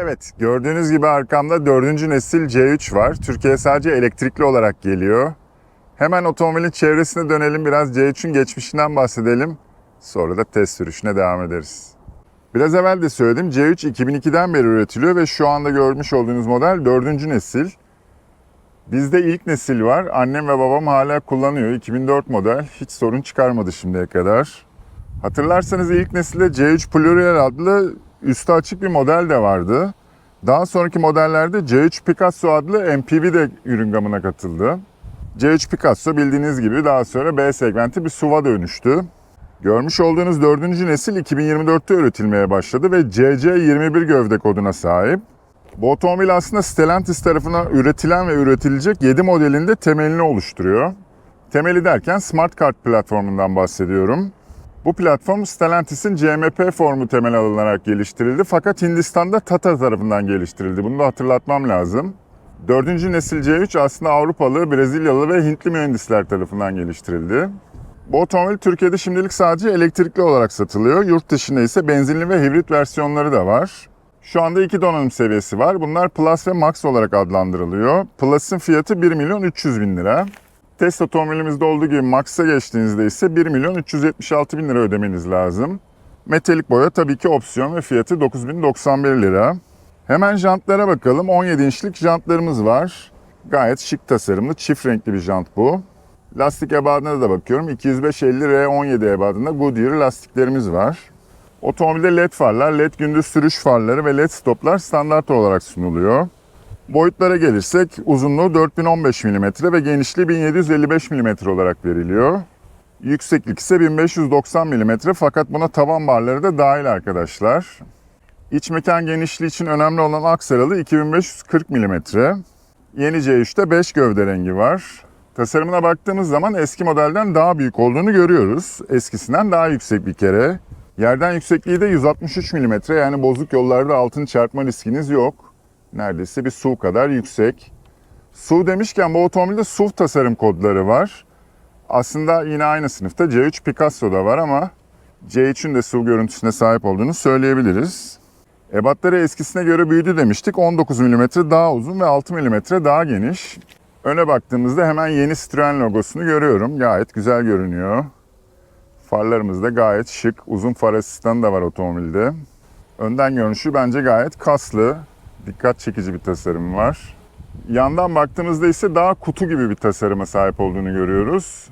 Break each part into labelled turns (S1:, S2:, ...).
S1: Evet, gördüğünüz gibi arkamda dördüncü nesil C3 var. Türkiye sadece elektrikli olarak geliyor. Hemen otomobilin çevresine dönelim, biraz C3'ün geçmişinden bahsedelim. Sonra da test sürüşüne devam ederiz. Biraz evvel de söyledim, C3 2002'den beri üretiliyor ve şu anda görmüş olduğunuz model dördüncü nesil. Bizde ilk nesil var. Annem ve babam hala kullanıyor. 2004 model. Hiç sorun çıkarmadı şimdiye kadar. Hatırlarsanız ilk nesilde C3 Pluriel adlı üstü açık bir model de vardı. Daha sonraki modellerde C3 Picasso adlı MPV de ürün gamına katıldı. C3 Picasso bildiğiniz gibi daha sonra B segmenti bir SUV'a dönüştü. Görmüş olduğunuz dördüncü nesil 2024'te üretilmeye başladı ve CC21 gövde koduna sahip. Bu otomobil aslında Stellantis tarafından üretilen ve üretilecek 7 modelinde temelini oluşturuyor. Temeli derken Smart Kart platformundan bahsediyorum. Bu platform Stellantis'in CMP formu temel alınarak geliştirildi fakat Hindistan'da Tata tarafından geliştirildi. Bunu da hatırlatmam lazım. Dördüncü nesil C3 aslında Avrupalı, Brezilyalı ve Hintli mühendisler tarafından geliştirildi. Bu otomobil Türkiye'de şimdilik sadece elektrikli olarak satılıyor. Yurt dışında ise benzinli ve hibrit versiyonları da var. Şu anda iki donanım seviyesi var. Bunlar Plus ve Max olarak adlandırılıyor. Plus'ın fiyatı 1 milyon 300 bin lira. Test otomobilimizde olduğu gibi Max'a geçtiğinizde ise 1 milyon 376 bin lira ödemeniz lazım. Metalik boya tabii ki opsiyon ve fiyatı 9091 lira. Hemen jantlara bakalım. 17 inçlik jantlarımız var. Gayet şık tasarımlı, çift renkli bir jant bu. Lastik ebadına da bakıyorum. 205-50 R17 ebadında Goodyear lastiklerimiz var. Otomobilde led farlar, led gündüz sürüş farları ve led stoplar standart olarak sunuluyor. Boyutlara gelirsek uzunluğu 4015 mm ve genişliği 1755 mm olarak veriliyor. Yükseklik ise 1590 mm fakat buna tavan barları da dahil arkadaşlar. İç mekan genişliği için önemli olan aksaralı 2540 mm. Yeni C3'te 5 gövde rengi var. Tasarımına baktığımız zaman eski modelden daha büyük olduğunu görüyoruz. Eskisinden daha yüksek bir kere. Yerden yüksekliği de 163 mm yani bozuk yollarda altını çarpma riskiniz yok. Neredeyse bir SUV kadar yüksek. SUV demişken bu otomobilde SUV tasarım kodları var. Aslında yine aynı sınıfta C3 Picasso da var ama C3'ün de SUV görüntüsüne sahip olduğunu söyleyebiliriz. Ebatları eskisine göre büyüdü demiştik. 19 mm daha uzun ve 6 mm daha geniş. Öne baktığımızda hemen yeni Citroen logosunu görüyorum. Gayet güzel görünüyor. Farlarımız da gayet şık. Uzun far asistanı da var otomobilde. Önden görünüşü bence gayet kaslı. Dikkat çekici bir tasarım var. Yandan baktığımızda ise daha kutu gibi bir tasarıma sahip olduğunu görüyoruz.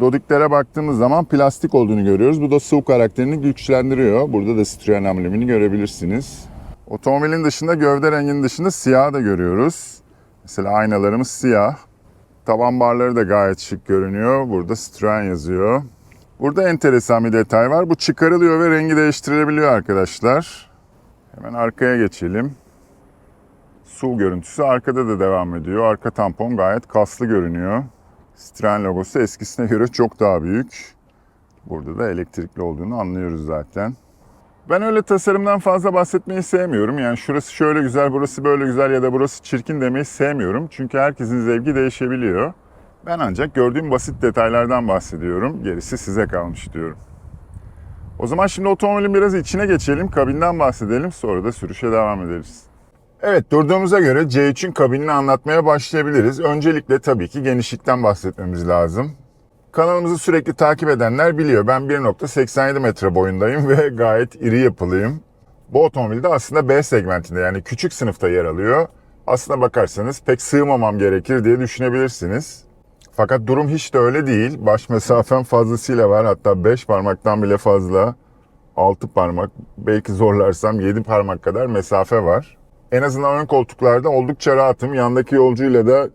S1: Dodiklere baktığımız zaman plastik olduğunu görüyoruz. Bu da SUV karakterini güçlendiriyor. Burada da Citroen amblemini görebilirsiniz. Otomobilin dışında gövde renginin dışında siyah da görüyoruz. Mesela aynalarımız siyah. Tavan barları da gayet şık görünüyor. Burada Citroen yazıyor. Burada enteresan bir detay var. Bu çıkarılıyor ve rengi değiştirilebiliyor arkadaşlar. Hemen arkaya geçelim. SUV görüntüsü arkada da devam ediyor. Arka tampon gayet kaslı görünüyor. Citroen logosu eskisine göre çok daha büyük. Burada da elektrikli olduğunu anlıyoruz zaten. Ben öyle tasarımdan fazla bahsetmeyi sevmiyorum. Yani şurası şöyle güzel, burası böyle güzel ya da burası çirkin demeyi sevmiyorum. Çünkü herkesin zevki değişebiliyor. Ben ancak gördüğüm basit detaylardan bahsediyorum. Gerisi size kalmış diyorum. O zaman şimdi otomobilin biraz içine geçelim, kabinden bahsedelim. Sonra da sürüşe devam ederiz. Evet, durduğumuza göre C3'ün kabinini anlatmaya başlayabiliriz. Öncelikle tabii ki genişlikten bahsetmemiz lazım. Kanalımızı sürekli takip edenler biliyor. Ben 1.87 metre boyundayım ve gayet iri yapılıyım. Bu otomobilde aslında B segmentinde yani küçük sınıfta yer alıyor. Aslına bakarsanız pek sığmamam gerekir diye düşünebilirsiniz. Fakat durum hiç de öyle değil. Baş mesafem fazlasıyla var. Hatta 5 parmaktan bile fazla. 6 parmak, belki zorlarsam 7 parmak kadar mesafe var. En azından ön koltuklarda oldukça rahatım. Yandaki yolcuyla da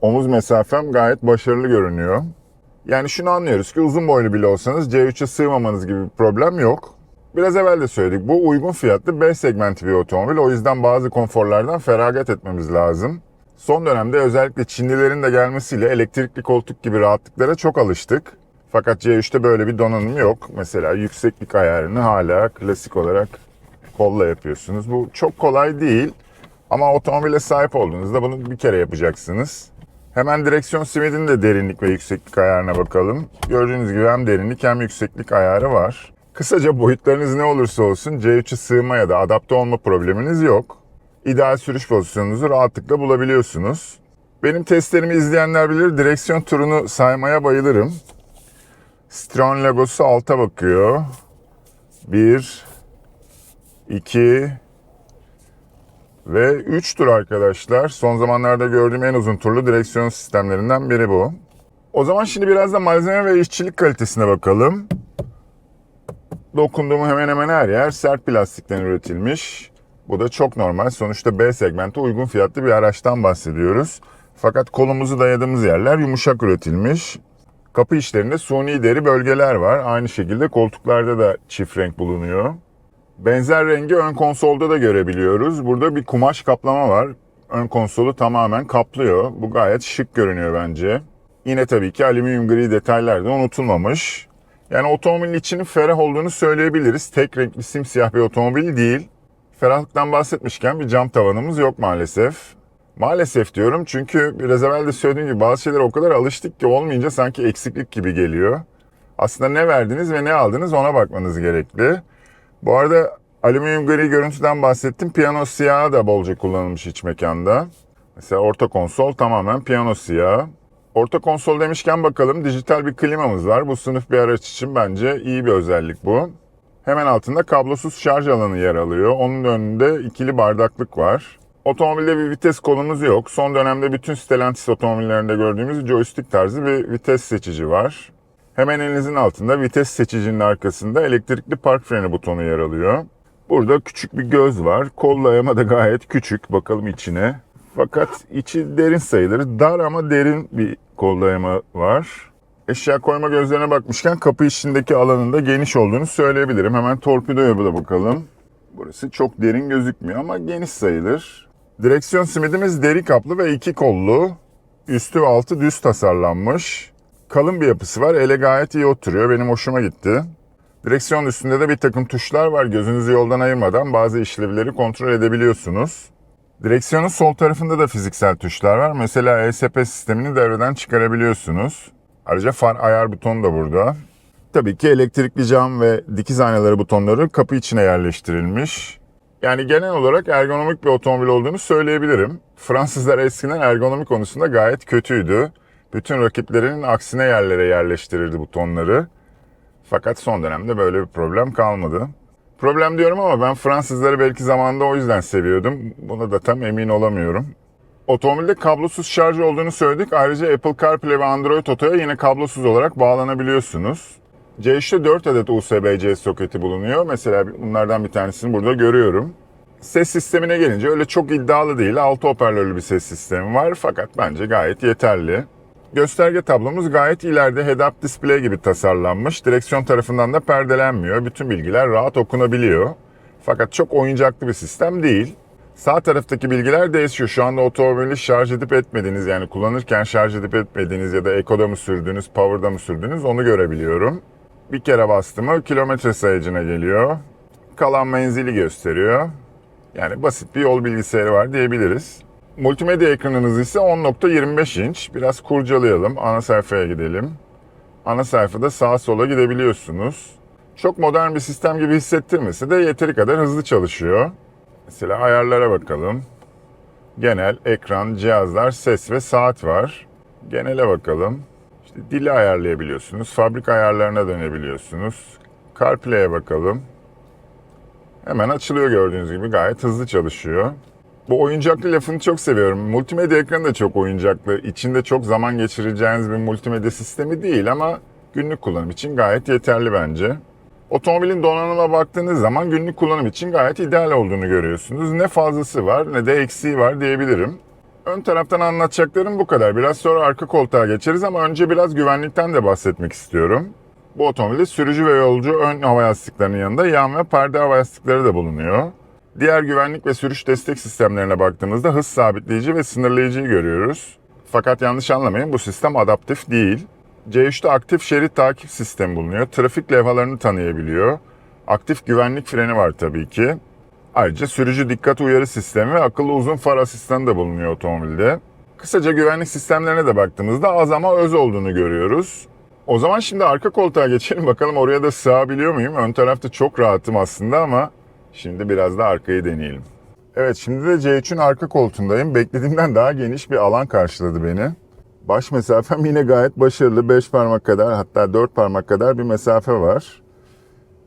S1: omuz mesafem gayet başarılı görünüyor. Yani şunu anlıyoruz ki uzun boylu bile olsanız C3'e sığmamanız gibi bir problem yok. Biraz evvel de söyledik bu uygun fiyatlı B segmenti bir otomobil. O yüzden bazı konforlardan feragat etmemiz lazım. Son dönemde özellikle Çinlilerin de gelmesiyle elektrikli koltuk gibi rahatlıklara çok alıştık. Fakat C3'te böyle bir donanım yok. Mesela yükseklik ayarını hala klasik olarak kolla yapıyorsunuz. Bu çok kolay değil ama otomobile sahip olduğunuzda bunu bir kere yapacaksınız. Hemen direksiyon simidinin de derinlik ve yükseklik ayarına bakalım. Gördüğünüz gibi hem derinlik hem yükseklik ayarı var. Kısaca boyutlarınız ne olursa olsun C3'e sığma ya da adapte olma probleminiz yok. ideal sürüş pozisyonunuzu rahatlıkla bulabiliyorsunuz. Benim testlerimi izleyenler bilir direksiyon turunu saymaya bayılırım. Citroen logosu alta bakıyor. 1 2 ve 3 tur arkadaşlar. Son zamanlarda gördüğüm en uzun turlu direksiyon sistemlerinden biri bu. O zaman şimdi biraz da malzeme ve işçilik kalitesine bakalım. Dokunduğum hemen hemen her yer sert plastikten üretilmiş. Bu da çok normal. Sonuçta B segmente uygun fiyatlı bir araçtan bahsediyoruz. Fakat kolumuzu dayadığımız yerler yumuşak üretilmiş. Kapı işlerinde suni deri bölgeler var. Aynı şekilde koltuklarda da çift renk bulunuyor. Benzer rengi ön konsolda da görebiliyoruz. Burada bir kumaş kaplama var. Ön konsolu tamamen kaplıyor. Bu gayet şık görünüyor bence. Yine tabii ki alüminyum gri detaylar da unutulmamış. Yani otomobilin içinin ferah olduğunu söyleyebiliriz. Tek renkli simsiyah bir otomobil değil. Ferahlıktan bahsetmişken bir cam tavanımız yok maalesef. Maalesef diyorum çünkü biraz evvel de söylediğim gibi bazı şeylere o kadar alıştık ki olmayınca sanki eksiklik gibi geliyor. Aslında ne verdiniz ve ne aldınız ona bakmanız gerekli. Bu arada alüminyum gri görüntüden bahsettim. Piyano siyahı da bolca kullanılmış iç mekanda. Mesela orta konsol tamamen piyano siyahı. Orta konsol demişken bakalım dijital bir klimamız var. Bu sınıf bir araç için bence iyi bir özellik bu. Hemen altında kablosuz şarj alanı yer alıyor. Onun önünde ikili bardaklık var. Otomobilde bir vites kolumuz yok. Son dönemde bütün Stellantis otomobillerinde gördüğümüz joystick tarzı bir vites seçici var. Hemen elinizin altında vites seçicinin arkasında elektrikli park freni butonu yer alıyor. Burada küçük bir göz var. Kol dayama da gayet küçük. Bakalım içine. Fakat içi derin sayılır. Dar ama derin bir kol dayama var. Eşya koyma gözlerine bakmışken kapı içindeki alanın da geniş olduğunu söyleyebilirim. Hemen torpidoya da bakalım. Burası çok derin gözükmüyor ama geniş sayılır. Direksiyon simidimiz deri kaplı ve iki kollu. Üstü ve altı düz tasarlanmış. Kalın bir yapısı var. Ele gayet iyi oturuyor. Benim hoşuma gitti. Direksiyon üstünde de bir takım tuşlar var. Gözünüzü yoldan ayırmadan bazı işlevleri kontrol edebiliyorsunuz. Direksiyonun sol tarafında da fiziksel tuşlar var. Mesela ESP sistemini devreden çıkarabiliyorsunuz. Ayrıca far ayar butonu da burada. Tabii ki elektrikli cam ve dikiz aynaları butonları kapı içine yerleştirilmiş. Yani genel olarak ergonomik bir otomobil olduğunu söyleyebilirim. Fransızlar eskiden ergonomi konusunda gayet kötüydü. Bütün rakiplerinin aksine yerlere yerleştirirdi butonları. Fakat son dönemde böyle bir problem kalmadı. Problem diyorum ama ben Fransızları belki zamanında o yüzden seviyordum. Buna da tam emin olamıyorum. Otomobilde kablosuz şarj olduğunu söyledik. Ayrıca Apple CarPlay ve Android Auto'ya yine kablosuz olarak bağlanabiliyorsunuz. C3'te 4 adet USB-C soketi bulunuyor. Mesela bunlardan bir tanesini burada görüyorum. Ses sistemine gelince öyle çok iddialı değil. 6 hoparlörlü bir ses sistemi var fakat bence gayet yeterli. Gösterge tablomuz gayet ileride head-up display gibi tasarlanmış. Direksiyon tarafından da perdelenmiyor. Bütün bilgiler rahat okunabiliyor. Fakat çok oyuncaklı bir sistem değil. Sağ taraftaki bilgiler değişiyor. Şu anda otomobili şarj edip etmediğiniz yani kullanırken şarj edip etmediğiniz ya da ekoda mı sürdünüz, power'da mı sürdünüz onu görebiliyorum. Bir kere bastım mı kilometre sayacına geliyor. Kalan menzili gösteriyor. Yani basit bir yol bilgisayarı var diyebiliriz. Multimedya ekranınız ise 10.25 inç. Biraz kurcalayalım. Ana sayfaya gidelim. Ana sayfada sağa sola gidebiliyorsunuz. Çok modern bir sistem gibi hissettirmese de yeteri kadar hızlı çalışıyor. Mesela ayarlara bakalım. Genel, ekran, cihazlar, ses ve saat var. Genele bakalım. İşte dili ayarlayabiliyorsunuz. Fabrika ayarlarına dönebiliyorsunuz. CarPlay'e bakalım. Hemen açılıyor gördüğünüz gibi. Gayet hızlı çalışıyor. Bu oyuncaklı lafını çok seviyorum. Multimedya ekranı da çok oyuncaklı. İçinde çok zaman geçireceğiniz bir multimedya sistemi değil ama günlük kullanım için gayet yeterli bence. Otomobilin donanıma baktığınız zaman günlük kullanım için gayet ideal olduğunu görüyorsunuz. Ne fazlası var ne de eksiği var diyebilirim. Ön taraftan anlatacaklarım bu kadar. Biraz sonra arka koltuğa geçeriz ama önce biraz güvenlikten de bahsetmek istiyorum. Bu otomobilde sürücü ve yolcu ön hava yastıklarının yanında yan ve perde hava yastıkları da bulunuyor. Diğer güvenlik ve sürüş destek sistemlerine baktığımızda hız sabitleyici ve sınırlayıcıyı görüyoruz. Fakat yanlış anlamayın bu sistem adaptif değil. C3'te aktif şerit takip sistemi bulunuyor. Trafik levhalarını tanıyabiliyor. Aktif güvenlik freni var tabii ki. Ayrıca sürücü dikkat uyarı sistemi ve akıllı uzun far asistanı da bulunuyor otomobilde. Kısaca güvenlik sistemlerine de baktığımızda az ama öz olduğunu görüyoruz. O zaman şimdi arka koltuğa geçelim bakalım oraya da sığabiliyor muyum? Ön tarafta çok rahatım aslında ama şimdi biraz da arkayı deneyelim. Evet şimdi de C3'ün arka koltuğundayım. Beklediğimden daha geniş bir alan karşıladı beni. Baş mesafem yine gayet başarılı. 5 parmak kadar hatta 4 parmak kadar bir mesafe var.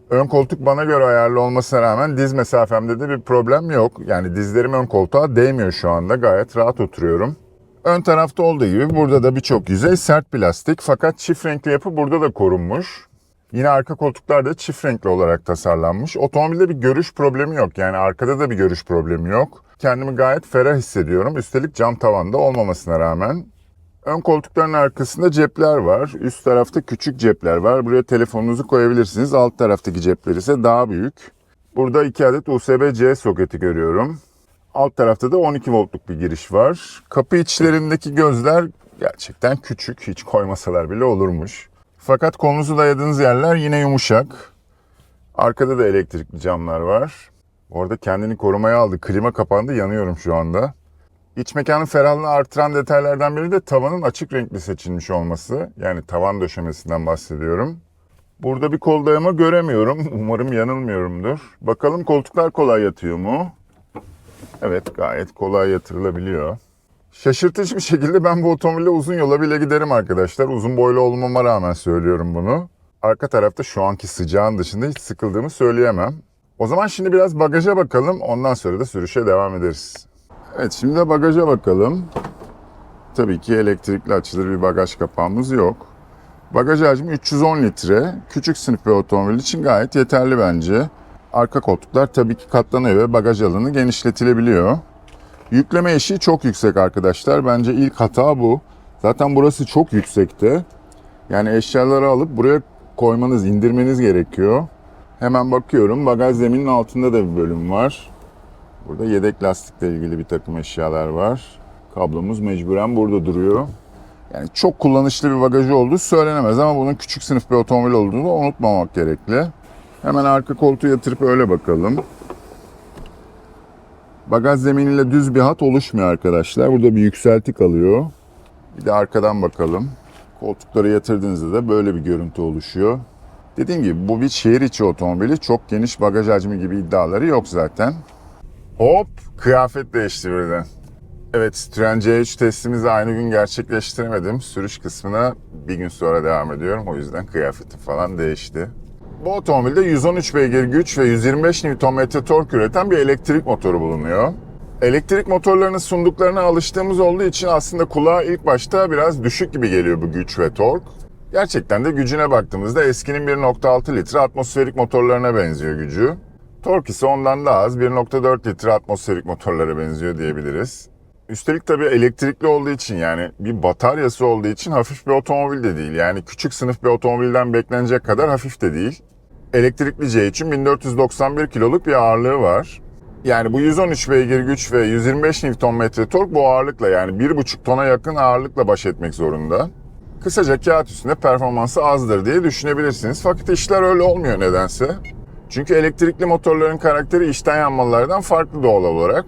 S1: Ön koltuk bana göre ayarlı olmasına rağmen diz mesafemde de bir problem yok. Yani dizlerim ön koltuğa değmiyor şu anda. Gayet rahat oturuyorum. Ön tarafta olduğu gibi burada da birçok yüzey sert plastik fakat çift renkli yapı burada da korunmuş. Yine arka koltuklar da çift renkli olarak tasarlanmış. Otomobilde bir görüş problemi yok. Yani arkada da bir görüş problemi yok. Kendimi gayet ferah hissediyorum. Üstelik cam tavanda olmamasına rağmen. Ön koltukların arkasında cepler var. Üst tarafta küçük cepler var. Buraya telefonunuzu koyabilirsiniz. Alt taraftaki cepler ise daha büyük. Burada 2 adet USB-C soketi görüyorum. Alt tarafta da 12 voltluk bir giriş var. Kapı içlerindeki gözler gerçekten küçük. Hiç koymasalar bile olurmuş. Fakat kolunuzu dayadığınız yerler yine yumuşak. Arkada da elektrikli camlar var. Orada kendini korumaya aldı. Klima kapandı. Yanıyorum şu anda. İç mekanın ferahlığını artıran detaylardan biri de tavanın açık renkli seçilmiş olması. Yani tavan döşemesinden bahsediyorum. Burada bir kol dayama göremiyorum. Umarım yanılmıyorumdur. Bakalım koltuklar kolay yatıyor mu? Evet gayet kolay yatırılabiliyor. Şaşırtıcı bir şekilde ben bu otomobille uzun yola bile giderim arkadaşlar. Uzun boylu olmama rağmen söylüyorum bunu. Arka tarafta şu anki sıcağın dışında hiç sıkıldığımı söyleyemem. O zaman şimdi biraz bagaja bakalım. Ondan sonra da sürüşe devam ederiz. Evet şimdi de bagaja bakalım. Tabii ki elektrikli açılır bir bagaj kapağımız yok. Bagaj hacmi 310 litre. Küçük sınıf bir otomobil için gayet yeterli bence. Arka koltuklar tabii ki katlanıyor ve bagaj alanı genişletilebiliyor. Yükleme eşiği çok yüksek arkadaşlar. Bence ilk hata bu. Zaten burası çok yüksekte. Yani eşyaları alıp buraya koymanız, indirmeniz gerekiyor. Hemen bakıyorum. Bagaj zeminin altında da bir bölüm var. Burada yedek lastikle ilgili bir takım eşyalar var. Kablomuz mecburen burada duruyor. Yani çok kullanışlı bir bagajı olduğu söylenemez ama bunun küçük sınıf bir otomobil olduğunu unutmamak gerekli. Hemen arka koltuğu yatırıp öyle bakalım. Bagaj zeminiyle düz bir hat oluşmuyor arkadaşlar. Burada bir yükselti kalıyor. Bir de arkadan bakalım. Koltukları yatırdığınızda da böyle bir görüntü oluşuyor. Dediğim gibi bu bir şehir içi otomobili. Çok geniş bagaj hacmi gibi iddiaları yok zaten. Hop kıyafet değişti birden. Evet Citroen C3 testimizi aynı gün gerçekleştiremedim. Sürüş kısmına bir gün sonra devam ediyorum. O yüzden kıyafetim falan değişti. Bu otomobilde 113 beygir güç ve 125 Nm tork üreten bir elektrik motoru bulunuyor. Elektrik motorlarının sunduklarına alıştığımız olduğu için aslında kulağa ilk başta biraz düşük gibi geliyor bu güç ve tork. Gerçekten de gücüne baktığımızda eskinin 1.6 litre atmosferik motorlarına benziyor gücü. Tork ise ondan daha az 1.4 litre atmosferik motorlara benziyor diyebiliriz. Üstelik tabii elektrikli olduğu için yani bir bataryası olduğu için hafif bir otomobil de değil. Yani küçük sınıf bir otomobilden beklenecek kadar hafif de değil. Elektrikli C için 1491 kiloluk bir ağırlığı var. Yani bu 113 beygir güç ve 125 Nm tork bu ağırlıkla yani 1,5 tona yakın ağırlıkla baş etmek zorunda. Kısaca kağıt üstünde performansı azdır diye düşünebilirsiniz. Fakat işler öyle olmuyor nedense. Çünkü elektrikli motorların karakteri içten yanmalardan farklı doğal olarak.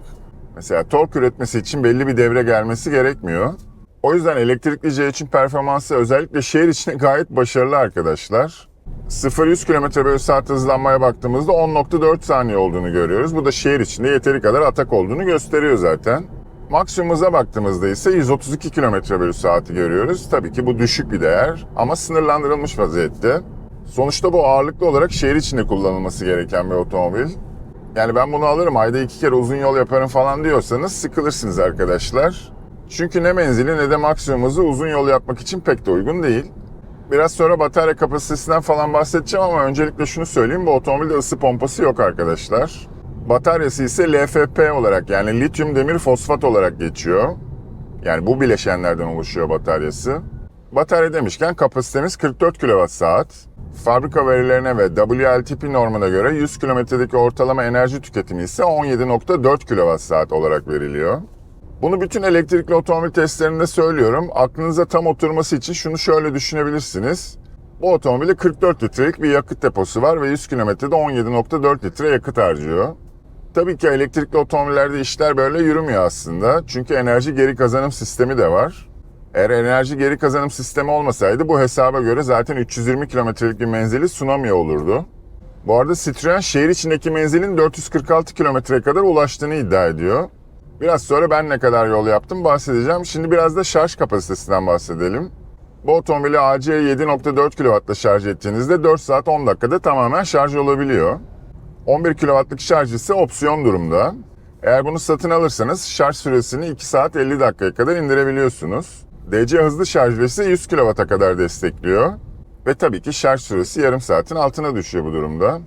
S1: Mesela tork üretmesi için belli bir devre gelmesi gerekmiyor. O yüzden elektrikli C için performansı özellikle şehir içinde gayet başarılı arkadaşlar. 0-100 km bölü saat hızlanmaya baktığımızda 10.4 saniye olduğunu görüyoruz. Bu da şehir içinde yeteri kadar atak olduğunu gösteriyor zaten. Maksimum hıza baktığımızda ise 132 km bölü saati görüyoruz. Tabii ki bu düşük bir değer ama sınırlandırılmış vaziyette. Sonuçta bu ağırlıklı olarak şehir içinde kullanılması gereken bir otomobil. Yani ben bunu alırım ayda iki kere uzun yol yaparım falan diyorsanız sıkılırsınız arkadaşlar. Çünkü ne menzili ne de maksimum hızı uzun yol yapmak için pek de uygun değil. Biraz sonra batarya kapasitesinden falan bahsedeceğim ama öncelikle şunu söyleyeyim. Bu otomobilde ısı pompası yok arkadaşlar. Bataryası ise LFP olarak yani lityum demir fosfat olarak geçiyor. Yani bu bileşenlerden oluşuyor bataryası. Batarya demişken kapasitemiz 44 kWh. Fabrika verilerine ve WLTP normuna göre 100 kilometredeki ortalama enerji tüketimi ise 17.4 kWh olarak veriliyor. Bunu bütün elektrikli otomobil testlerinde söylüyorum. Aklınıza tam oturması için şunu şöyle düşünebilirsiniz. Bu otomobilde 44 litrelik bir yakıt deposu var ve 100 kilometrede 17.4 litre yakıt harcıyor. Tabii ki elektrikli otomobillerde işler böyle yürümüyor aslında. Çünkü enerji geri kazanım sistemi de var. Eğer enerji geri kazanım sistemi olmasaydı bu hesaba göre zaten 320 kilometrelik bir menzili sunamıyor olurdu. Bu arada Citroen şehir içindeki menzilin 446 kilometreye kadar ulaştığını iddia ediyor. Biraz sonra ben ne kadar yol yaptım bahsedeceğim. Şimdi biraz da şarj kapasitesinden bahsedelim. Bu otomobili AC 7.4 kW'la şarj ettiğinizde 4 saat 10 dakikada tamamen şarj olabiliyor. 11 kW'lık şarj ise opsiyon durumda. Eğer bunu satın alırsanız şarj süresini 2 saat 50 dakikaya kadar indirebiliyorsunuz. DC hızlı şarj ise 100 kW'a kadar destekliyor. Ve tabii ki şarj süresi yarım saatin altına düşüyor bu durumda.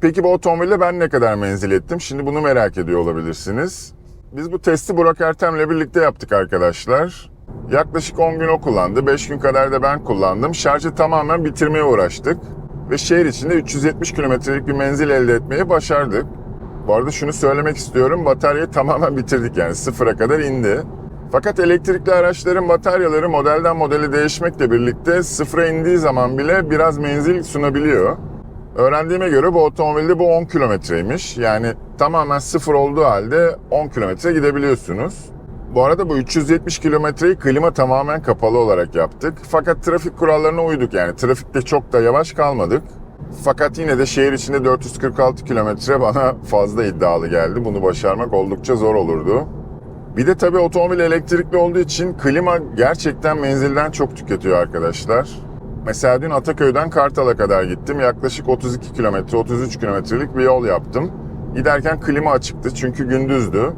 S1: Peki bu otomobille ben ne kadar menzil ettim? Şimdi bunu merak ediyor olabilirsiniz. Biz bu testi Burak Ertem'le birlikte yaptık arkadaşlar. Yaklaşık 10 gün o kullandı, 5 gün kadar da ben kullandım. Şarjı tamamen bitirmeye uğraştık. Ve şehir içinde 370 kilometrelik bir menzil elde etmeyi başardık. Bu arada şunu söylemek istiyorum, bataryayı tamamen bitirdik yani sıfıra kadar indi. Fakat elektrikli araçların bataryaları modelden modele değişmekle birlikte sıfıra indiği zaman bile biraz menzil sunabiliyor. Öğrendiğime göre bu otomobilde bu 10 kilometreymiş. Yani tamamen sıfır olduğu halde 10 kilometre gidebiliyorsunuz. Bu arada bu 370 kilometreyi klima tamamen kapalı olarak yaptık. Fakat trafik kurallarına uyduk yani trafikte çok da yavaş kalmadık. Fakat yine de şehir içinde 446 kilometre bana fazla iddialı geldi. Bunu başarmak oldukça zor olurdu. Bir de tabii otomobil elektrikli olduğu için klima gerçekten menzilden çok tüketiyor arkadaşlar. Mesela dün Ataköy'den Kartal'a kadar gittim. Yaklaşık 32 kilometre, 33 kilometrelik bir yol yaptım. Giderken klima açıktı çünkü gündüzdü.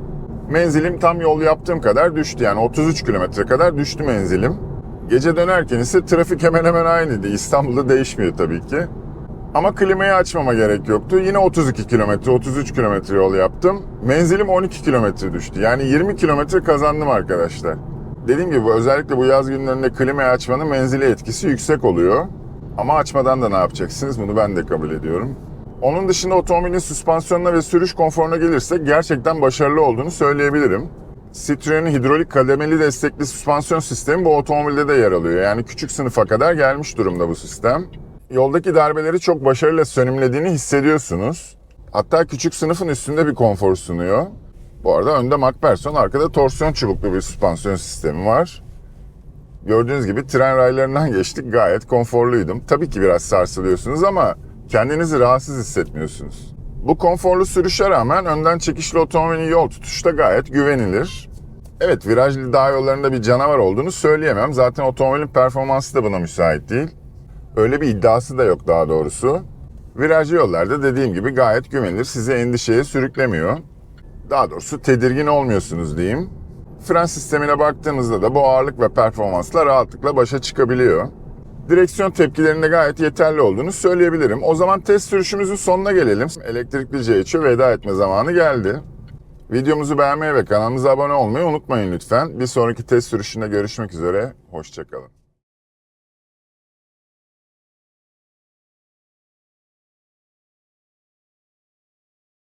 S1: Menzilim tam yol yaptığım kadar düştü yani 33 kilometre kadar düştü menzilim. Gece dönerken ise trafik hemen hemen aynıydı. İstanbul'da değişmiyor tabii ki. Ama klimayı açmama gerek yoktu. Yine 32 kilometre, 33 kilometre yol yaptım. Menzilim 12 kilometre düştü. Yani 20 kilometre kazandım arkadaşlar. Dediğim gibi özellikle bu yaz günlerinde klimayı açmanın menzili etkisi yüksek oluyor. Ama açmadan da ne yapacaksınız bunu ben de kabul ediyorum. Onun dışında otomobilin süspansiyonuna ve sürüş konforuna gelirsek gerçekten başarılı olduğunu söyleyebilirim. Citroen'in hidrolik kademeli destekli süspansiyon sistemi bu otomobilde de yer alıyor. Yani küçük sınıfa kadar gelmiş durumda bu sistem. Yoldaki darbeleri çok başarıyla sönümlediğini hissediyorsunuz. Hatta küçük sınıfın üstünde bir konfor sunuyor. Bu arada önde MacPherson, arkada torsiyon çubuklu bir süspansiyon sistemi var. Gördüğünüz gibi tren raylarından geçtik. Gayet konforluydum. Tabii ki biraz sarsılıyorsunuz ama kendinizi rahatsız hissetmiyorsunuz. Bu konforlu sürüşe rağmen önden çekişli otomobilin yol tutuşu da gayet güvenilir. Evet virajlı dağ yollarında bir canavar olduğunu söyleyemem. Zaten otomobilin performansı da buna müsait değil. Öyle bir iddiası da yok daha doğrusu. Virajlı yollarda dediğim gibi gayet güvenilir. Sizi endişeye sürüklemiyor. Daha doğrusu tedirgin olmuyorsunuz diyeyim. Fren sistemine baktığımızda da bu ağırlık ve performansla rahatlıkla başa çıkabiliyor. Direksiyon tepkilerinde gayet yeterli olduğunu söyleyebilirim. O zaman test sürüşümüzün sonuna gelelim. Elektrikli C3'e veda etme zamanı geldi. Videomuzu beğenmeyi ve kanalımıza abone olmayı unutmayın lütfen. Bir sonraki test sürüşünde görüşmek üzere. Hoşçakalın.